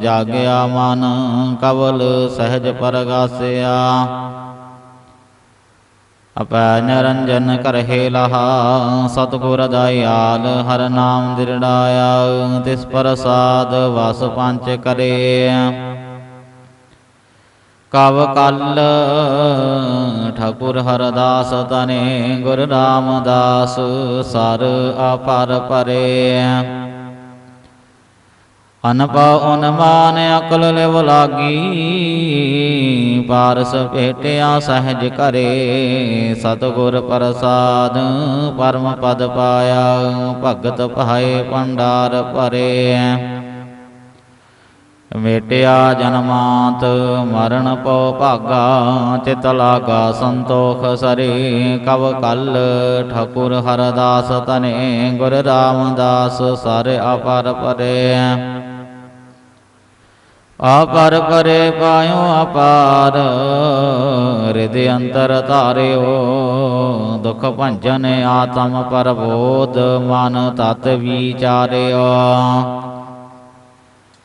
ਜਾਗਿਆ ਮਨ, ਕਵਲ ਸਹਿਜ ਪਰਗਾਸਿਆ। ਅਪੈ ਨਿਰੰਜਨ ਕਰਹਿ ਲਹਾ, ਸਤਿਗੁਰ ਦਇਆਲ, ਹਰ ਨਾਮ ਦਿਰੜਾਇਆ, ਤਿਸ ਪ੍ਰਸਾਦ ਵਸ ਪੰਚ ਕਰੇ। ਕਵ ਕਲ, ਠਾਕੁਰ ਹਰਦਾਸ ਤਨੇ, ਗੁਰ ਰਾਮਦਾਸ, ਸਰ ਅਪਰ ਪਰੇ। ਅਨਪਾ ਉਨਮਾਨ ਅਕਲ ਲਿਵ ਲਾਗੀ, ਪਾਰਸ ਭੇਟਿਆ ਸਹਿਜ ਕਰੇ, ਸਤਗੁਰ ਪ੍ਰਸਾਦ ਪਰਮ ਪਦ ਪਾਇਆ, ਭਗਤ ਭਾਏ ਭੰਡਾਰ ਭਰੇ। ਮੇਟਿਆ ਜਨਮਾਤ, ਮਰਨ ਪੋ ਭਾਗਾ, ਚਿਤ ਲਾਗਾ ਸੰਤੋਖ ਸਰੇ। ਕਵ ਕਲ ਠਕੁਰ ਹਰਦਾਸ ਤਨੇ, ਗੁਰ ਰਾਮਦਾਸ ਸਰ ਅਪਰ ਪਰੇ। ਆਪਰ ਪਰੇ ਪਾਇਓ ਅਪਾਰ ਹਿਰਦੇ ਅੰਤਰ ਧਾਰਿਓ, ਦੁਖ ਭੰਜਨ ਆਤਮ ਪਰਬੋਧ, ਮਨ ਤਤ ਵਿਚਾਰਿਓ।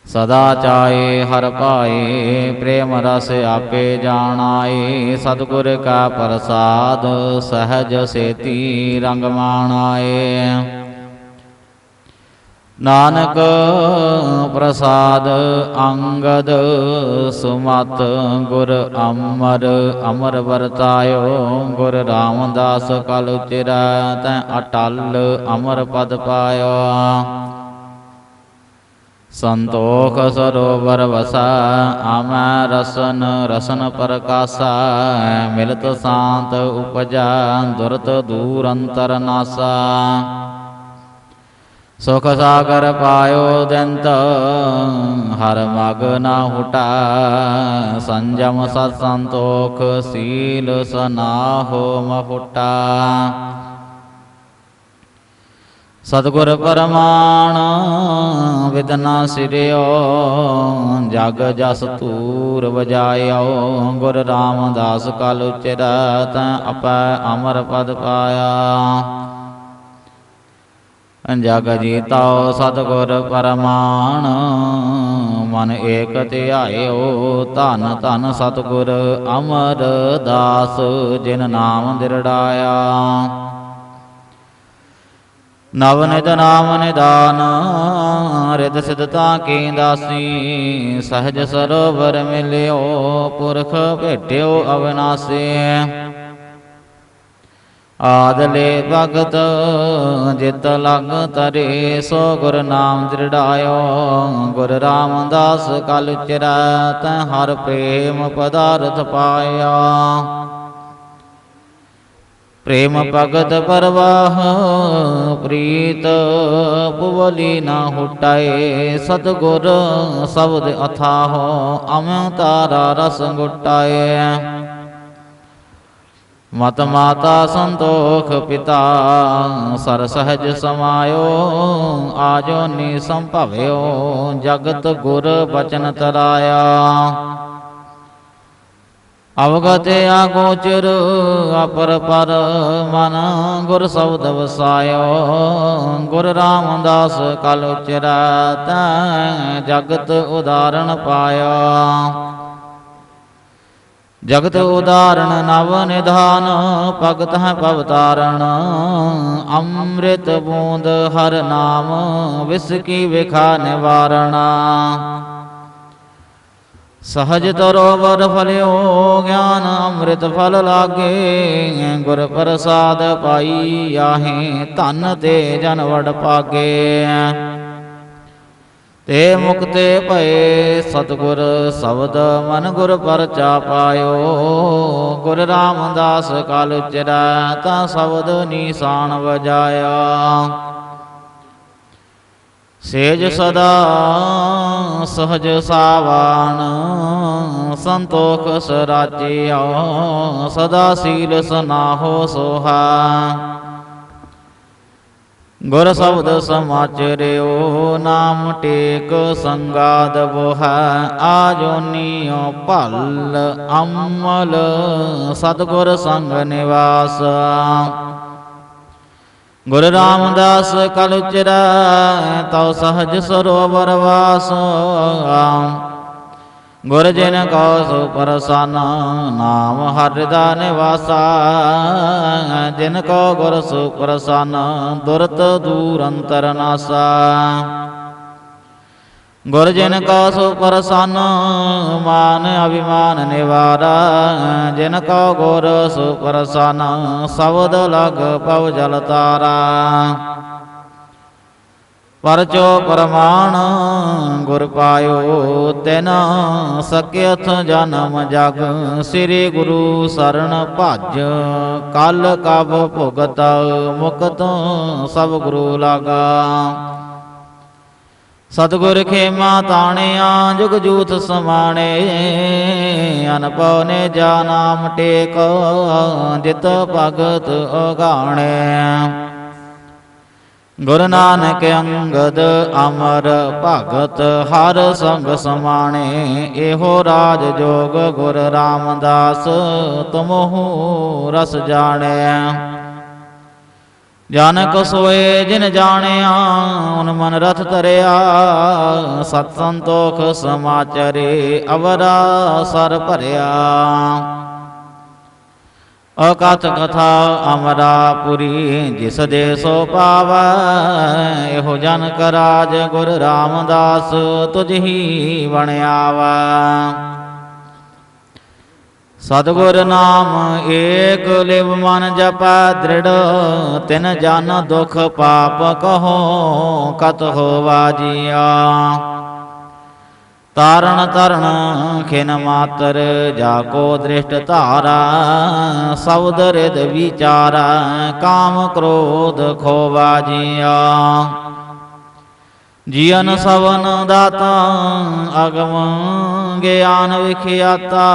ਸਦਾ ਚਾਏ ਹਰ ਪਾਏ ਪ੍ਰੇਮ ਰਸ ਆਪੇ ਜਾਣਾਏ, ਸਤਿਗੁਰ ਕਾ ਪ੍ਰਸਾਦ, ਸਹਜ ਸੇਤੀ ਰੰਗ ਮਾਣਾਏ। ਨਾਨਕ ਪ੍ਰਸਾਦ ਅੰਗਦ ਸੁਮਤ ਗੁਰ ਅਮਰ ਅਮਰ ਵਰਤਾਇਓ ਗੁਰ ਰਾਮਦਾਸ ਕਲ ਉਚਰੈ ਤੈ ਅਟਲ ਅਮਰ ਪਦ ਪਾਇਓ। ਸੰਤੋਖ ਸਰੋਵਰ ਵਸਾ, ਆਮੈ ਰਸਨ ਰਸਨ ਪ੍ਰਕਾਸਾ, ਮਿਲਤ ਸ਼ਾਂਤ ਉਪਜਾ, ਦੁਰਤ ਦੂਰ ਅੰਤਰ ਨਾਸਾ। ਸੁਖ ਸਾਗਰ ਪਾਇਓ ਦੰਤ ਹਰ ਮਗ ਨਾ ਹੁਟਾ। ਸੰਜਮ ਸਤ ਸੰਤੋਖ ਸੀਲ ਸਨਾਹੋ ਮਫੁਟਾ ਸਤਿਗੁਰ ਪਰਮਾਨ ਵਿਦਨਾ ਸਿਰਿਓ, ਜਗ ਜਸ ਤੂਰ ਵਜਾਇਓ। ਗੁਰ ਰਾਮਦਾਸ ਕਲ ਉਚਰੈ, ਤੈ ਅਪੈ ਅਮਰ ਪਦ ਪਾਇਆ। ਜਗ ਜੀਤਾਓ ਸਤਿਗੁਰ ਪਰਮਾਨ ਮਨ ਏਕ ਧਿਆਇਓ ਧਨ ਧਨ ਸਤਿਗੁਰ ਅਮਰ ਦਾਸ ਜਿਨ ਨਾਮ ਦਿਰੜਾਇਆ। ਨਵ ਨਿਤ ਨਾਮ ਨਿਦਾਨ ਰਿਤ ਸਿਧਤਾ ਕੀ ਦਾਸੀ, ਸਹਜ ਸਰੋਵਰ ਮਿਲਿਓ, ਪੁਰਖ ਭੇਟਿਓ ਅਵਨਾਸੀ। ਆਦਲੇ ਭਗਤ, ਜਿਤ ਲਗ ਤਰੇ, ਸੋ ਗੁਰ ਨਾਮ ਦ੍ਰਿੜਾਇਓ ਗੁਰ ਰਾਮਦਾਸ ਕਲ ਉਚਰੈ ਤੈ ਹਰ ਪ੍ਰੇਮ ਪਦਾਰਥ ਪਾਇਆ। ਪ੍ਰੇਮ ਭਗਤ ਪਰਵਾਹ, ਪ੍ਰੀਤ ਪੁਵਲੀ ਨਾ ਹੁਟਾਏ। ਸਤਗੁਰ ਸ਼ਬਦ ਅਥਾਹੋ ਅਮਿ ਤਾਰਾ ਰਸ ਗੁਟਾਏ। ਮਤ ਮਾਤਾ ਸੰਤੋਖ ਪਿਤਾ, ਸਰ ਸਹਜ ਸਮਾਇਓ, ਆਜੋ ਨੀ ਸੰਭਵਿਓ, ਜਗਤ ਗੁਰ ਬਚਨ ਤਰਾਇਆ। ਅਵਗਤ ਆਗੋਚਰ ਅਪਰ ਪਰ ਮਨ ਗੁਰ ਸ਼ਬਦ ਵਸਾਇਓ, ਗੁਰ ਰਾਮਦਾਸ ਕਲ ਉਚਰੈ ਤੈ ਜਗਤ ਉਦਾਹਰਣ ਪਾਇਆ। ਜਗਤ ਉਦਾਹਰਣ ਨਵ ਨਿਧਾਨ, ਭਗਤ ਹੈ ਪਵਤਾਰਣ ਅੰਮ੍ਰਿਤ ਬੂੰਦ ਹਰ ਨਾਮ, ਵਿਸ ਕੀ ਵਿਖਾ ਨਿਵਾਰਣਾ। ਸਹਜ ਤਰੋਵਰ ਫਲਿਓ ਗਿਆਨ, ਅੰਮ੍ਰਿਤ ਫਲ ਲਾਗੇ, ਗੁਰ ਪ੍ਰਸਾਦ ਪਾਈ ਆਹੇ ਧਨ ਤੇ ਜਨ ਵਡ ਪਾਗੇ। ਤੇ ਮੁਕਤੇ ਭਏ ਸਤਗੁਰ ਸ਼ਬਦ ਮਨ ਗੁਰ ਪਰਚਾ ਪਾਇਓ ਗੁਰ ਰਾਮਦਾਸ ਕਲ ਉਚਰੈ ਤਾਂ ਸ਼ਬਦ ਨਿਸ਼ਾਨ ਵਜਾਇਆ। ਸੇਜ ਸਦਾ ਸਹਜ ਸਾਵਾਨ, ਸੰਤੋਖ ਸਰਾਜਿਓ ਸਦਾ ਸੀਲ ਸਨਾਹੋ ਸੋਹਾ। ਗੁਰ ਸ਼ਬਦ ਸਮਾਚਰਿਓ, ਨਾਮ ਟੇਕ ਸੰਗਾਦ ਬੋਹਾ ਆਜੋਨੀਓ ਭਲ ਅਮਲ, ਸਤਗੁਰ ਸੰਗ ਨਿਵਾਸ। ਗੁਰ ਰਾਮਦਾਸ ਕਲ ਉਚਰੈ ਤਉ ਸਹਜ ਸਰੋਵਰ ਵਾਸ। ਗੁਰ ਜਿਨ ਕੋ ਸੁ ਪ੍ਰਸੰਨ, ਨਾਮ ਹਰਿਦਾ ਨਿਵਾਸਾ। ਜਿਨ ਕੋ ਗੁਰ ਸੁ ਪ੍ਰਸੰਨ, ਦੁਰਤ ਦੂਰ ਅੰਤਰ ਨਾਸਾ। ਗੁਰ ਜਿਨ ਕੋ ਸੁ ਪ੍ਰਸੰਨ, ਮਾਨ ਅਭਿਮਾਨ ਨਿਵਾਰਾ। ਜਿਨ ਕੋ ਗੁਰ ਸੁ ਪ੍ਰਸੰਨ, ਸਬਦ ਲਗ ਪਵ ਜਲ ਤਾਰਾ। ਪਰਚੋ ਪਰਮਾਨ ਗੁਰ ਪਾਇਓ, ਤੈਨ ਸਕਿਅਥ ਜਨਮ ਜਗ। ਸ੍ਰੀ ਗੁਰੂ ਸਰਣ ਭਜ, ਕਲ ਕਬ ਭੁਗਤ, ਮੁਕਤ ਸਭ ਗੁਰੂ ਲਾਗਾ। ਸਤਿਗੁਰ ਖੇਮਾ ਤਾਣਿਆ, ਜੁਗ ਜੂਤ ਸਮਾਣੇ, ਅਨਪਉ ਨੇ ਜਾ ਨਾਮ ਟੇਕ, ਜਿਤ ਭਗਤ ਅਗਾਣੇ। ਗੁਰੂ ਨਾਨਕ ਅੰਗਦ ਅਮਰ ਭਗਤ ਹਰ ਸੰਗ ਸਮਾਣੇ, ਇਹੋ ਰਾਜ ਜੋਗ ਗੁਰ ਰਾਮਦਾਸ ਤੁਮਹੁ ਰਸ ਜਾਣਿਆ ਜਾਨਕ ਸੋਏ ਜਿਨ ਜਾਣਿਆ, ਉਨ ਮਨ ਰਥ ਤਰਿਆ ਸਤ ਸੰਤੋਖ ਸਮਾਚਰੇ ਅਵਰਾ ਸਰ ਭਰਿਆ। ਅਕਥ ਕਥਾ ਅਮਰਾਪੁਰੀ, ਜਿਸ ਦੇ ਸੋ ਪਾਵੈ, ਇਹੋ ਜਨ ਕਰਾਜ ਗੁਰ ਰਾਮਦਾਸ ਤੁਝ ਹੀ ਬਣਿਆਵਾ। ਨਾਮ ਏਕ ਲਿਵ ਮਨ ਜਪੈ, ਦ੍ਰਿੜ ਤਿਨ ਜਨ ਦੁਖ ਪਾਪ ਕਹੋ, ਕਤ ਹੋਵਾ ਜੀਆ। ਤਾਰਨ ਤਰਣ ਖਿਨ ਮਾਤਰ, ਜਾ ਕੋ ਦ੍ਰਿਸ਼ਟ ਧਾਰਾ ਸਬਦ ਰਿਦ ਵਿਚਾਰਾ, ਕਾਮ ਕ੍ਰੋਧ ਖੋਵਾ ਜੀਆ। ਜੀਵਨ ਸਵਨ ਦਾਤਾ, ਅਗਮ ਗਿਆਨ ਵਿਖਿਆਤਾ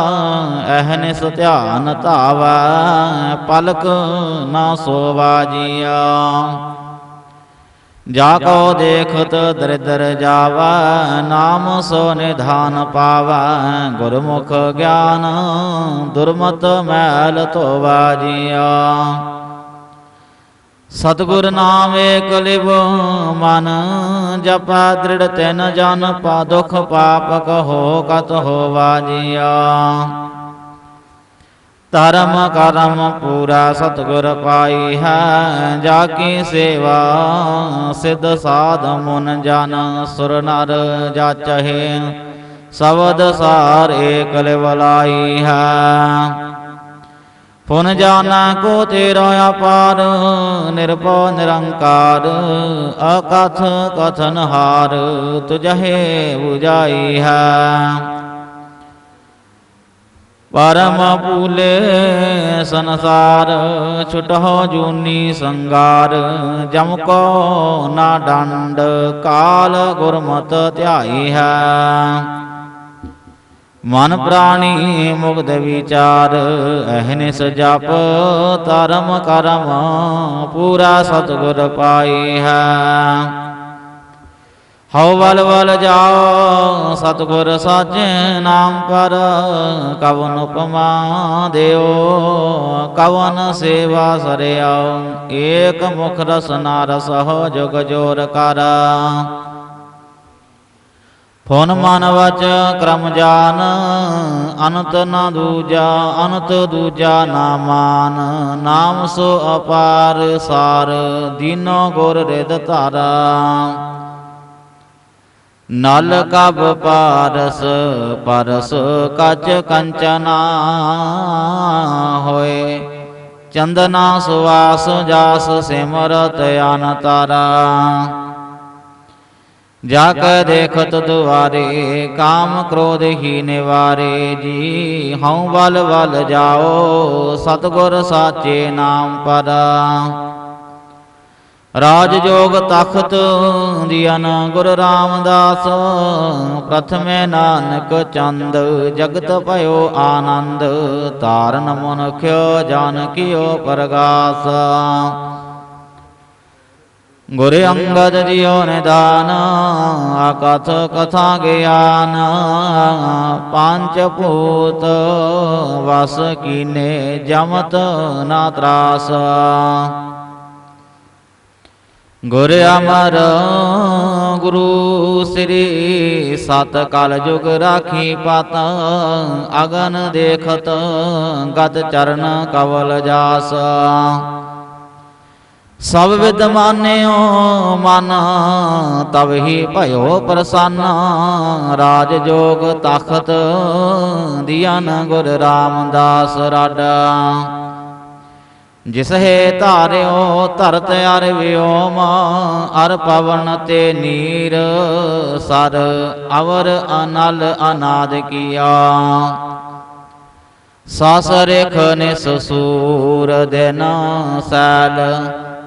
ਅਹਨਿਸ ਧਿਆਨ ਧਾਵੈ, ਪਲਕ ਨਾ ਸੋਵਾ ਜੀਆ। ਜਾ ਕੋ ਦੇਖਤ ਦਰਿਦਰ ਜਾਵਾ, ਨਾਮ ਸੋ ਨਿਧਾਨ ਪਾਵਾ। ਗੁਰਮੁਖ ਗਿਆਨ ਦੁਰਮਤ ਮੈਲ ਧੋਵਾ ਜੀਆ। ਸਤਿਗੁਰ ਨਾਮ ਏਕ ਲਿਵ ਮਨ ਜਪਾ, ਦ੍ਰਿੜ ਤਿਨ ਜਨ ਪਾ ਦੁਖ ਪਾਪ ਕਹੋ ਕਤ ਹੋਵਾ ਜੀਆ। ਧਰਮ ਕਰਮ ਪੂਰਾ ਸਤਿਗੁਰ ਪਾਈ ਹੈ। ਜਾ ਕੀ ਸੇਵਾ ਸਿੱਧ ਸਾਧ ਮੁਨ ਜਨ ਸੁਰ ਨਰ ਜਾਚਹਿ। ਸਬਦ ਸਾਰ ਏਕ ਲਿਵ ਹੈ। ਪੁਨ ਜਾਨਾ ਕੋ ਤੇਰਾ ਅਪਾਰ, ਨਿਰਭਉ ਨਿਰੰਕਾਰ, ਅਕਥ ਕਥਨ ਹਾਰ ਤੁਝੇ 부ਜਾਈ ਹੈ। ਪਰਮ ਪੂਲੇ ਸੰਸਾਰ ਛੁਟਹੁ ਜੂਨੀ ਸੰਗਾਰ, ਜਮ ਕੋ ਨਾ ਡੰਡ, ਕਾਲ ਗੁਰਮਤ ਧਿਆਈ ਹੈ। ਮਨ ਪ੍ਰਾਣੀ ਮੁਗਧ ਵਿਚਾਰ ਅਹਨਿਸ ਜਪ, ਧਰਮ ਕਰਮ, ਪੂਰਾ ਸਤਿਗੁਰ ਪਾਈ ਹੈ। ਹਉ ਵਲ ਵਲ ਜਾਓ, ਸਤਿਗੁਰ ਸਾਜੇ ਨਾਮ ਪਰ ਕਵਨ ਉਪਮਾ ਦਿਓ, ਕਵਨ ਸੇਵਾ ਸਰਿਆਓ, ਏਕ ਮੁਖ ਰਸਨਾ ਰਸਹੁ ਜੁਗ ਜੋਰ ਕਰ। ਫੋਨ ਮਨ ਵਚ ਕਰਮ ਜਾਨ, ਅਨੰਤ ਨਾ ਦੂਜਾ, ਅਨੰਤ ਦੂਜਾ ਨਾ ਮਾਨ, ਨਾਮ ਸੋ ਅਪਾਰ ਸਾਰ, ਦੀਨੋ ਗੁਰ ਰਿਦ ਧਾਰਾ। ਨਲ ਕਬ ਪਾਰਸ, ਪਰਸ ਕਚ ਕੰਚਨਾ ਹੋਏ। ਚੰਦਨਾ ਸੁਵਾਸ ਜਾਸ ਸਿਮਰਤ ਅਨ ਤਾਰਾ ਜਾ ਕੇ ਦੇਖਤ ਦੁਆਰੇ, ਕਾਮ ਕ੍ਰੋਧ ਹੀ ਨਿਵਾਰੇ। ਜੀ ਹਉ ਬਲ ਬਲ ਜਾਓ, ਸਤਗੁਰ ਸਾਚੇ ਨਾਮ ਪਰ। ਰਾਜ ਜੋਗ ਤਖਤ ਦਿਆਨ ਗੁਰ ਰਾਮਦਾਸ, ਪ੍ਰਥਮੇ ਨਾਨਕ ਚੰਦ, ਜਗਤ ਭਇਓ ਆਨੰਦ, ਤਾਰਨ ਮਨੁਖਿਓ ਜਾਨ ਕੀਓ ਪ੍ਰਗਾਸ। ਗੁਰ ਅੰਗਦ ਜਿਉ ਨਿਦਾਨ, ਆਕਥ ਕਥਾ ਗਿਆਨ, ਪੰਜ ਭੂਤ, ਵਸ ਕੀਨੇ ਜਮਤ ਨਾ ਤਰਾਸ। ਗੁਰ ਅਮਰ ਗੁਰੂ ਸ੍ਰੀ ਸਤ ਕਲ ਜੁਗ ਰਾਖੀ ਪਤ, ਅਗਨ ਦੇਖਤ ਗਤ ਚਰਨ ਕਵਲ ਜਾਸ। ਸਭ ਵਿਦ ਮਾਨਿਓ ਮਨ ਤਬ ਹੀ ਭਇਓ ਪ੍ਰਸੰਨ। ਰਾਜ ਜੋਗ ਤਖਤ, ਦਿਆਨ ਗੁਰ ਰਾਮਦਾਸ ਰਾਡਾ। ਜਿਸ ਹੈ ਧਾਰਿਓ, ਧਰਤ ਅਰ ਵਿਓਮ ਅਰ ਪਵਨ ਤੇ ਨੀਰ, ਸਰ ਅਵਰ ਅਨਲ ਅਨਾਦ ਕੀਆ। ਸਾਸ ਰੇਖ ਨਿਸ ਸੂਰ ਦਿਨ, ਸੈਲ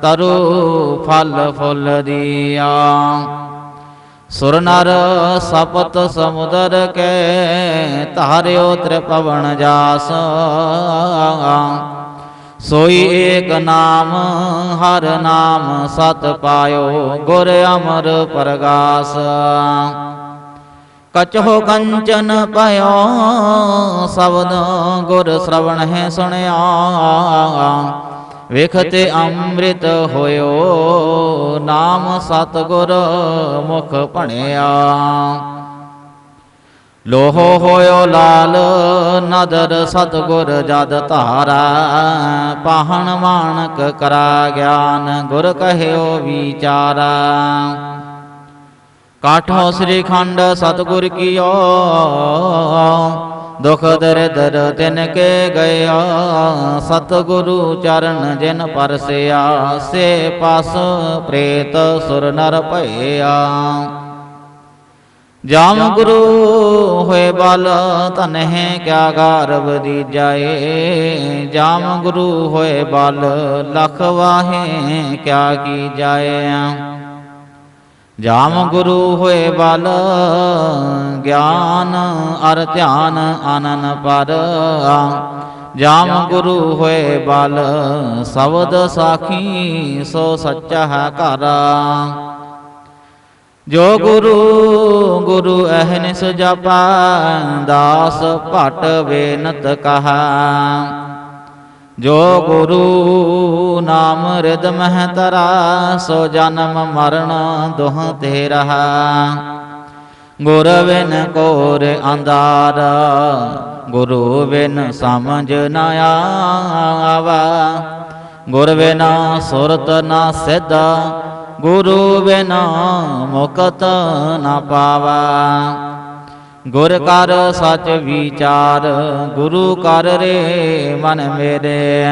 ਤਰੁ ਫਲ ਫੁੱਲ ਦੀਆ। ਸੁਰ ਨਰ ਸਪਤ ਸਮੁਦਰ ਕੇ, ਧਾਰਿਓ ਤ੍ਰਿਪਵਨ ਜਾਸ। ਸੋਈ ਏਕ ਨਾਮ, ਹਰ ਨਾਮ ਸਤ ਪਾਇਓ, ਗੁਰ ਅਮਰ ਪ੍ਰਗਾਸ। ਕਚਹੁ ਕੰਚਨ ਪਇਓ ਸ਼ਬਦ ਗੁਰ ਸ਼ਰਵਣ ਹੈ ਸੁਣਿਆ। ਵੇਖਤੇ ਅੰਮ੍ਰਿਤ ਹੋਇਓ, ਨਾਮ ਸਤ ਗੁਰ ਮੁਖ ਭਣਿਆ। ਲੋਹੋ ਹੋਇਓ ਲਾਲ ਨਦਰ ਸਤਗੁਰ ਜਦ ਧਾਰਾ, ਪਾਹਣ ਮਾਨਕ ਕਰਾ ਗਿਆਨ ਗੁਰ ਕਹਿਓ ਵਿਚਾਰਾ। ਕਾਠੋ ਸ੍ਰੀ ਖੰਡ ਸਤਗੁਰ ਕੀਓ, ਦੁਖ ਦਰਦਰ ਤਿਨ ਕੇ ਗਿਆ ਸਤਗੁਰੂ ਚਰਨ ਜਿਨ ਪਰਸਿਆ, ਸੇ ਪਸ ਪ੍ਰੇਤ ਸੁਰ ਨਰ ਭਇਆ। ਜਾਮ ਗੁਰੂ ਹੋਏ ਬਲ, ਧਨ ਹੈ ਕਿਆ ਗਾਰਵ ਦੀ ਜਾਏ। ਜਾਮ ਗੁਰੂ ਹੋਏ ਬਲ, ਲਖ ਵਾਹੇ ਕਿਆ ਕੀ ਜਾਏ। ਜਾਮ ਗੁਰੂ ਹੋਏ ਬਲ, ਗਿਆਨ ਅਰ ਧਿਆਨ ਆਨਨ ਪਰ। ਜਾਮ ਗੁਰੂ ਹੋਏ ਬਲ, ਸ਼ਬਦ ਸਾਖੀ ਸੋ ਸੱਚਾ ਹੈ ਘਰ। ਜੋ ਗੁਰੂ ਗੁਰੂ ਅਹਨਿਸ ਜਪਾ, ਦਾਸ ਭਟ ਵੇਨਤ ਕਹਾ। ਜੋ ਗੁਰੂ ਨਾਮ ਰਿਦ ਮਹਿ ਤਰਾ, ਸੋ ਜਨਮ ਮਰਨ ਦੁਹ ਤੇ ਰਹਾ। ਗੁਰ ਬਿਨ ਕੋਰ ਅੰਧਾਰ, ਗੁਰੂ ਬਿਨ ਸਮਝ ਨ ਆਵਾ। ਗੁਰ ਬਿਨਾ ਸੁਰਤ ਨਾ ਸਿਧ ਗੁਰੂ ਬਿਨਾ ਮੁਕਤ ਨਾ ਪਾਵਾ। ਗੁਰ ਕਰ ਸਚ ਵਿਚਾਰ, ਗੁਰੂ ਕਰ ਰੇ ਮਨ ਮੇਰੇ।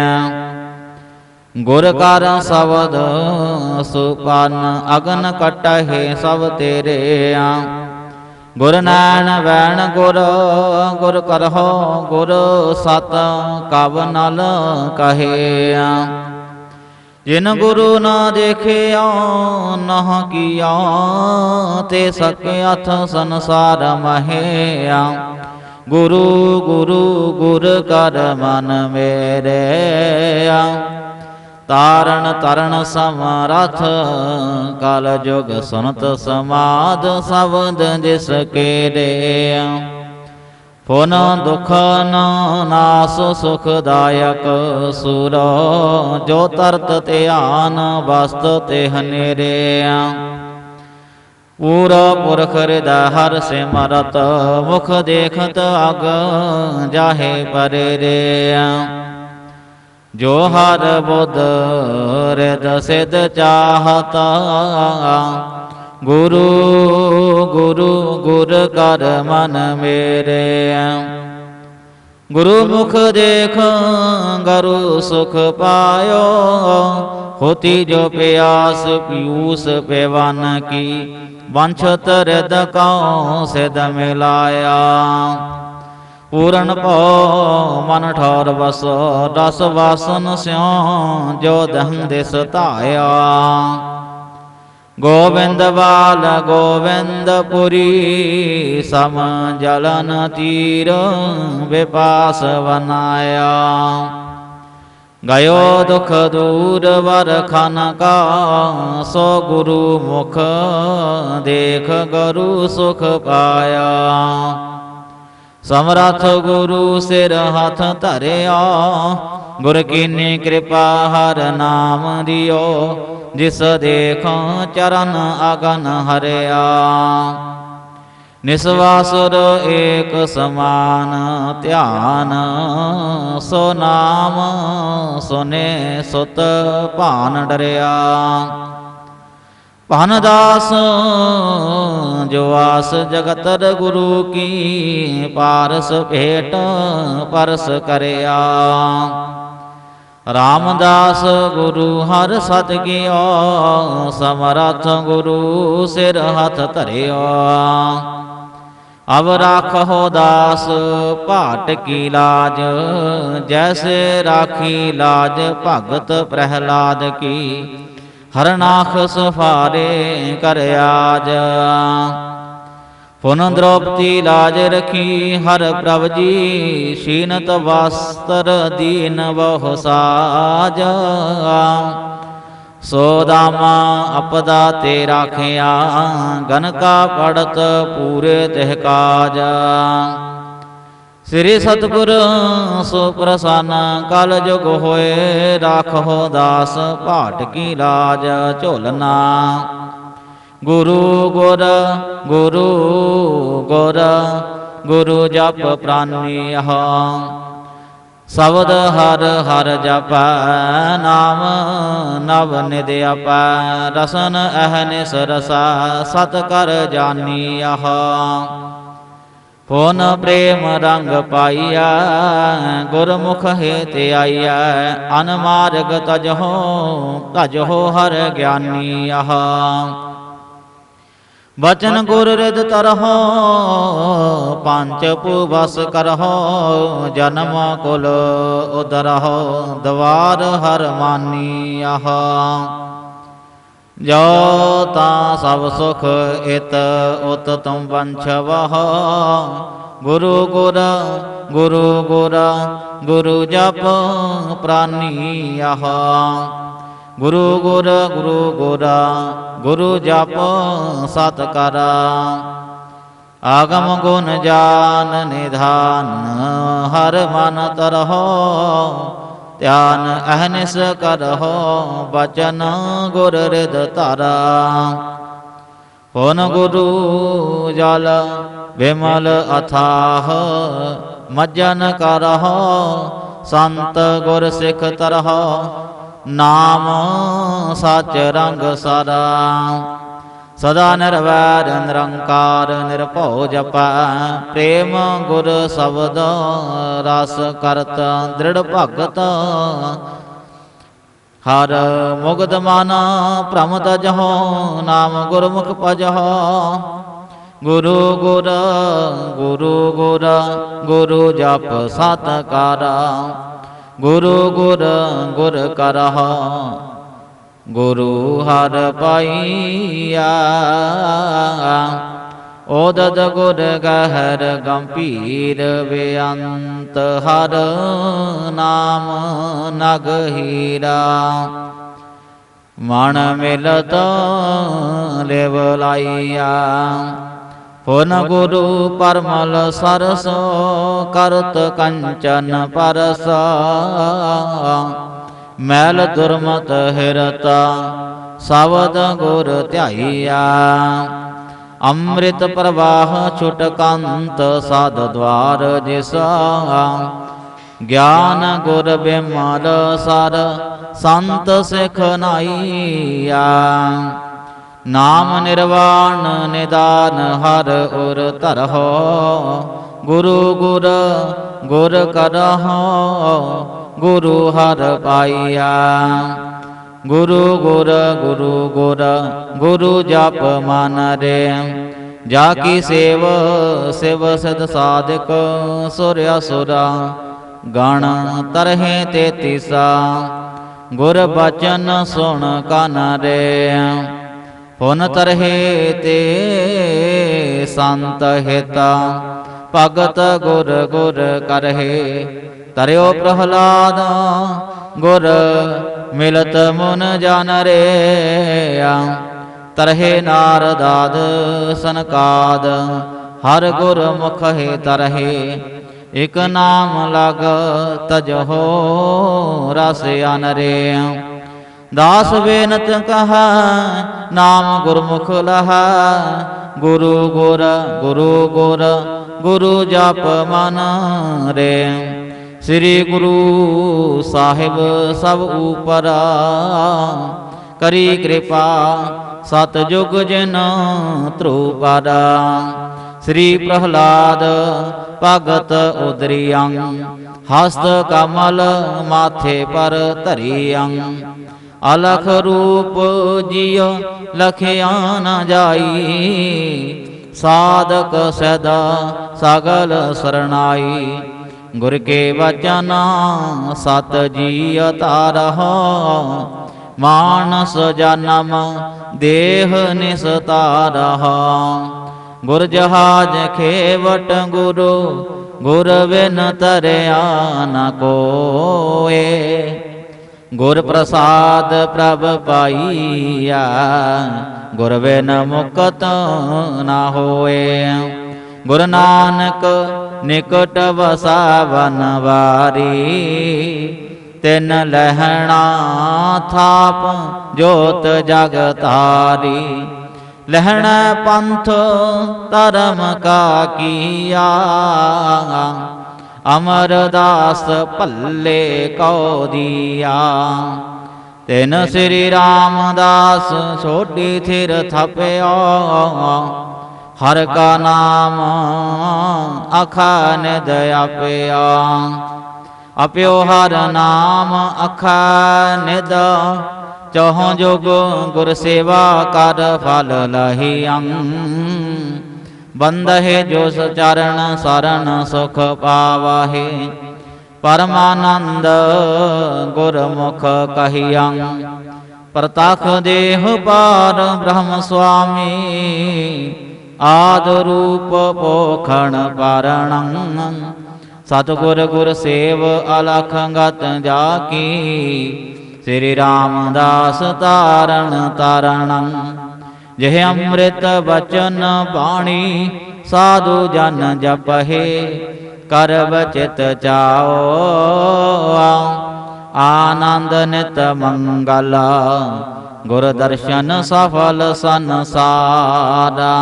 ਗੁਰ ਕਰ ਸ਼ਬਦ ਸੁਪਨ ਅਗਨ ਕਟਹਿ ਸਭ ਤੇਰੇ। ਗੁਰ ਨਾਨ ਵੈਣ ਗੁਰ ਗੁਰ ਕਰਹੁ ਗੁਰ ਸਤ ਕਵ ਨਲ ਕਹੇ। ਜਿਨ ਗੁਰੂ ਨਾ ਦੇਖਿਆ, ਨਹ ਕੀਆ, ਤੇ ਅਥ ਸੰਸਾਰ ਮਹਿਆ। ਗੁਰੂ ਗੁਰੂ, ਗੁਰ ਕਰ ਮਨ ਮੇਰੇ ਤਾਰਨ ਤਰਨ ਸਮਰਥ, ਕਲ ਜੁਗ ਸੁਨਤ ਸਮਾਦ ਸਬਦ ਜਿਸ ਕੇ ਦੇ ਪੁਨ ਦੁਖ ਨ ਨਾਸ ਸੁਖਦਾਇਕ ਸੂਰ ਜੋ ਤਰਤ ਧਿਆਨ ਵਸਤ ਤੇ ਹਨੇਰੇ ਪੂਰਾ ਪੁਰਖ ਹਿਰਦੈ ਹਰ ਸਿਮਰਤ, ਮੁਖ ਦੇਖਤ ਅਗ ਜਾਹੇ ਪਰੇ ਰੇ ਜੋ ਹਰ ਬੁੱਧ ਰਿਦ ਸਿਧ ਚਾਹਤਾ ਗੁਰੂ ਗੁਰੂ, ਗੁਰ ਕਰ ਮਨ ਮੇਰੇ ਗੁਰੂ ਮੁਖ ਦੇਖ, ਗਰੂ ਸੁਖ ਪਾਇਓ। ਹੋਤੀ ਜੋ ਪਿਆਸ, ਪੀਊਸ ਪੇਵਨ ਕੀ। ਵੰਛਤ ਰਿਦ ਕਉ, ਸਿਧ ਮਿਲਾਇਆ। ਪੂਰਨ ਭਉ, ਮਨ ਠੌਰ ਵਸੋ। ਰਸ ਵਾਸਨ ਸਿਉ, ਜੋ ਦਹੰ ਦਿਸ ਧਾਇਆ। ਗੋਬਿੰਦ ਬਾਲ ਗੋਬਿੰਦਪੁਰੀ ਸਮ ਜਲਨ ਤੀਰ ਵਿਪਾਸ ਵਨਾਇਆ। ਗਇਓ ਦੁਖ ਦੂਰ ਵਰ ਖਨ ਕਾ ਸਮਰਥ ਗੁਰੂ ਸਿਰ ਹੱਥ ਧਰਿਆ ਗੁਰ ਕੀਨੀ ਕਿਰਪਾ ਹਰ ਨਾਮ ਦਿਓ, ਜਿਸ ਦੇਖ ਚਰਨ ਅਗਨ ਹਰਿਆ। ਨਿਸਵਾਸੁਰ ਏਕ ਸਮਾਨ ਧਿਆਨ, ਸੋ ਨਾਮ ਸੁਨੇ ਸੁਤ ਭਾਨ ਡਰਿਆ। ਭਨ ਦਾਸ ਜੋ ਆਸ ਜਗਤਰ ਗੁਰੂ ਕੀ, ਪਾਰਸ ਭੇਟ ਪਰਸ ਕਰਿਆ। ਰਾਮਦਾਸ ਗੁਰੂ ਹਰ ਸਤ ਗਿਓ ਸਮਰਥ ਗੁਰੂ ਸਿਰ ਹੱਥ ਧਰਿਓ। ਅਬ ਰਾਖੋ ਦਾਸ, ਭਾਟ ਕੀ ਲਾਜ, ਜੈਸੇ ਰਾਖੀ ਲਾਜ ਭਗਤ ਪ੍ਰਹਿਲਾਦ ਕੀ। ਹਰਨਾਖ ਸਫਾਰੇ ਕਰ ਆਜ। ਪੁਨ ਦ੍ਰੋਪਤੀ ਲਾਜ ਰਖੀ, ਹਰ ਪ੍ਰਭ ਜੀ ਸ਼ੀਨਤ ਵਾਸਤਰ ਦੀਨ ਬਹੁ ਸਾਜ। ਸੋ ਦਾਮਾ ਅਪਦਾ ਤੇ ਰਾਖਿਆ, ਗਨ ਕਾ ਪੜਤ ਪੂਰੇ ਤਿਹ ਕਾਜ। ਸ੍ਰੀ ਸਤਿਗੁਰ ਸੋ ਪ੍ਰਸੰਨ ਕਲ ਜੁਗ ਹੋਏ, ਰਾਖੋ ਦਾਸ, ਭਾਟ ਕੀ ਲਾਜ ਝੋਲਨਾ। ਗੁਰੂ ਗੁਰ ਗੁਰੂ ਗੁਰ, ਗੁਰੂ ਜਪ ਪ੍ਰਾਨੀ ਹਾ ਸ਼ਬਦ ਹਰ ਹਰ ਜਪ, ਨਾਮ ਨਵ ਨਿਦ ਅਪ ਰਸਨ ਅਹਨਿਸ ਰਸਾ ਸਤ ਕਰ ਜਾਨੀ ਆਹ ਪੁਨ ਪ੍ਰੇਮ ਰੰਗ ਪਾਈਆ, ਗੁਰਮੁਖ ਹੇਤ ਆਈਆ। ਅਨਮਾਰਗ ਤਜਹੋ ਤਜਹੋ ਹਰ ਗਿਆਨੀ ਆਹ। ਵਚਨ ਗੁਰ ਰਿਦ ਤਰਹੁ ਪੰਚ ਪੁਵਸ ਕਰਹੁ, ਜਨਮ ਕੁਲ ਉਦਰਹੁ ਦਵਾਰ ਹਰ ਮਾਨੀ ਆਹ। ਜੋ ਤਾ ਸਭ ਸੁਖ ਇਤ ਉਤ ਤੁਮ ਵੰਛਵਹ ਗੁਰੂ ਗੁਰ ਗੁਰੂ ਗੁਰ, ਗੁਰੂ ਜਪ ਪ੍ਰਾਨੀ ਆਹ। ਗੁਰੂ ਗੁਰ ਗੁਰੂ ਗੁਰ, ਗੁਰੂ ਜਪ ਸਤ ਕਰ ਆਗਮ ਗੁਣ ਜਾਨ ਨਿਧਾਨ, ਹਰ ਮਨ ਤਰਹੁ। ਧਿਆਨ ਅਹਨਿਸ ਕਰਹੁ ਬਚਨ ਗੁਰ ਰਿਦ ਧਰਾ। ਪੁਨ ਗੁਰੂ ਜਲ ਵਿਮਲ ਅਥਾਹ, ਮਜਨ ਕਰਹੁ, ਸੰਤ ਗੁਰ ਸਿੱਖ ਤਰਹੁ, ਨਾਮ ਸਚ ਰੰਗ ਸਰਾ। ਸਦਾ ਨਿਰਵੈਰ ਨਿਰੰਕਾਰ ਨਿਰਭਉ ਜਪੈ ਪ੍ਰੇਮ ਗੁਰ ਸ਼ਬਦ ਰਸ ਕਰਤ ਦ੍ਰਿੜ ਭਗਤ। ਹਰ ਮੁਗਦ ਮਨ ਭ੍ਰਮ ਤਜਹੁ, ਨਾਮ ਗੁਰਮੁਖ ਭਜਹੁ। ਗੁਰੂ ਗੁਰ ਗੁਰੂ ਗੁਰ, ਗੁਰੂ ਜਪ ਸਤ ਕਰ ਗੁਰੂ ਗੁਰ ਗੁਰ ਕਰਹ। ਗੁਰੂ ਹਰ ਪਾਈਆ। ਓਦਦ ਗੁਰ ਗਹਿਰ ਗੰਭੀਰ ਬੇਅੰਤ ਹਰ ਨਾਮ ਨਗ ਹੀਰਾ। ਮਨ ਮਿਲਤ ਲੇਵ ਲਾਈਆ। ਪੁਨ ਗੁਰੂ ਪਰਮਲ ਸਰਸੋ, ਕਰਤ ਕੰਚਨ ਪਰਸ। ਮੈਲ ਦੁਰਮਤ ਹਿਰਤਾ, ਸਬਦ ਗੁਰ ਧਿਆਈਆ ਅੰਮ੍ਰਿਤ ਪ੍ਰਵਾਹ ਛੁਟਕੰਤ ਸਾਧ ਦਵਾਰ ਜਿਸਾ। ਗਿਆਨ ਗੁਰ ਬਿਮਲ ਸਰ, ਸੰਤ ਸਿਖ ਨਾਈਆ। ਨਾਮ ਨਿਰਵਾਣ ਨਿਦਾਨ ਹਰ ਉਰ ਧਰਹੁ। ਗੁਰੂ ਗੁਰ ਗੁਰ ਕਰਹੁ। ਗੁਰੂ ਹਰ ਪਾਈਆ ਗੁਰੂ ਗੁਰ ਗੁਰੂ ਗੁਰ, ਗੁਰੂ ਜਪ ਮਨ ਰੇ। ਜਾ ਕੀ ਸੇਵ, ਸਿਵ ਸਦ ਸਾਧਕ ਸੁਰਿਆ ਸੁਰਾ ਗਣ ਤਰਹਿ ਤੇਤੀਸਾ ਗੁਰ ਬਚਨ ਸੁਣ ਕਨ ਰੇ। ਹੁਨ ਤਰਹਿ ਤੇ ਸੰਤ ਹਿਤਾ। ਭਗਤ ਗੁਰ ਗੁਰ ਕਰਹਿ ਤਰਿਓ ਪ੍ਰਹਲਾਦ, ਗੁਰ ਮਿਲਤ ਮੁਨ ਜਨ ਰੇ ਤਰਹਿ ਨਾਰਦਾਦ ਸਨਕਾਦ, ਹਰ ਗੁਰ ਮੁਖ ਹੈ ਤਰਹਿ, ਇਕ ਨਾਮ ਲਗ ਤਜਹੋ ਰਸ ਅਨਰੇ ਦਾਸ ਬੇਨਤ ਕਹਾ, ਨਾਮ ਗੁਰਮੁਖ ਲਹਾ, ਗੁਰੂ ਗੁਰ ਗੁਰੂ ਗੁਰ ਗੁਰੂ ਜਪ ਮਨ ਰੇ। ਸ੍ਰੀ ਗੁਰੂ ਸਾਹਿਬ ਸਭ ਉਪਰਾ ਕਰੀ ਕਿਰਪਾ ਸਤ ਜੁਗ ਜਿਨ ਧਰੂਪਾਦਾ ਸ੍ਰੀ ਪ੍ਰਹਲਾਦ ਭਗਤ ਉਦਰੀਅੰ, ਹਸਤ ਕਮਲ ਮਾਥੇ ਪਰ ਧਰੀਅੰ। ਅਲਖ ਰੂਪ ਜਿਉ ਲਖਿਆ ਨ ਜਾਈ ਸਾਧਕ ਸਦਾ ਸਗਲ ਸਰਣਾਈ। ਗੁਰ ਕੇ ਵਚਨ, ਸਤ ਜੀ ਅਤਾਰਹੁ ਮਾਨਸ ਜਨਮ, ਦੇਹ ਨਿਸਤਾਰਹੁ ਗੁਰ ਜਹਾਜ ਖੇਵਟ ਗੁਰੂ, ਗੁਰ ਬਿਨ ਤਰਿਆ ਨ ਕੋਏ। ਗੁਰ ਪ੍ਰਸਾਦ ਪ੍ਰਭ ਪਾਈਆ ਗੁਰ ਬਿਨ ਮੁਕਤ ਨਾ ਹੋਏ। ਗੁਰ ਨਾਨਕ ਨਿਕਟ ਵਸਾਵਨ ਵਾਰੀ, ਤਿਨ ਲਹਿਣਾ ਥਾਪ ਜੋਤ ਜਗ ਤਾਰੀ ਲਹਿਣਾ ਪੰਥ ਧਰਮ ਕਾ ਕੀਆ, ਅਮਰਦਾਸ ਭੱਲੇ ਕਉ ਦੀਆ। ਤਿਨ ਸ੍ਰੀ ਰਾਮਦਾਸ ਛੋਟੀ ਥਿਰ ਥਪਿਓ ਹਰ ਕਾ ਨਾਮ ਅਖਾ ਨਿਦ ਆਪਿਆ ਅਪਿਓ ਹਰ ਨਾਮ ਅਖਾ ਨਿਦ ਚਹੁ ਜੁਗ ਗੁਰ ਸੇਵਾ ਕਰ ਫਲ ਲਹੀਅੰ ਬੰਦਹਿ ਜੋ ਚਰਨ ਸਰਣ ਸੁਖ ਪਾਵਹਿ। ਪਰਮਾਨੰਦ ਗੁਰਮੁਖ ਕਹੀਅੰ। ਪ੍ਰਤਖ ਦੇਹ ਪਾਰ ਬ੍ਰਹਮ ਸੁਆਮੀ, ਆਦ ਰੂਪ ਪੋਖਣ ਪਾਰਣੰ। ਸਤਿਗੁਰ ਗੁਰ ਸੇਵ ਅਲਖ ਗਤ ਜਾ ਸ੍ਰੀ ਰਾਮਦਾਸ ਤਾਰਨ ਤਾਰਣੰ। ਜਿਹ ਅੰਮ੍ਰਿਤ ਬਚਨ ਬਾਣੀ, ਸਾਧੂ ਜਨ ਜਪਹਿ ਕਰ ਬਚਿਤ ਜਾਓ ਆਨੰਦ ਨਿਤ ਮੰਗਲ ਗੁਰ ਦਰਸ਼ਨ ਸਫਲ ਸੰਸਾਰਾ।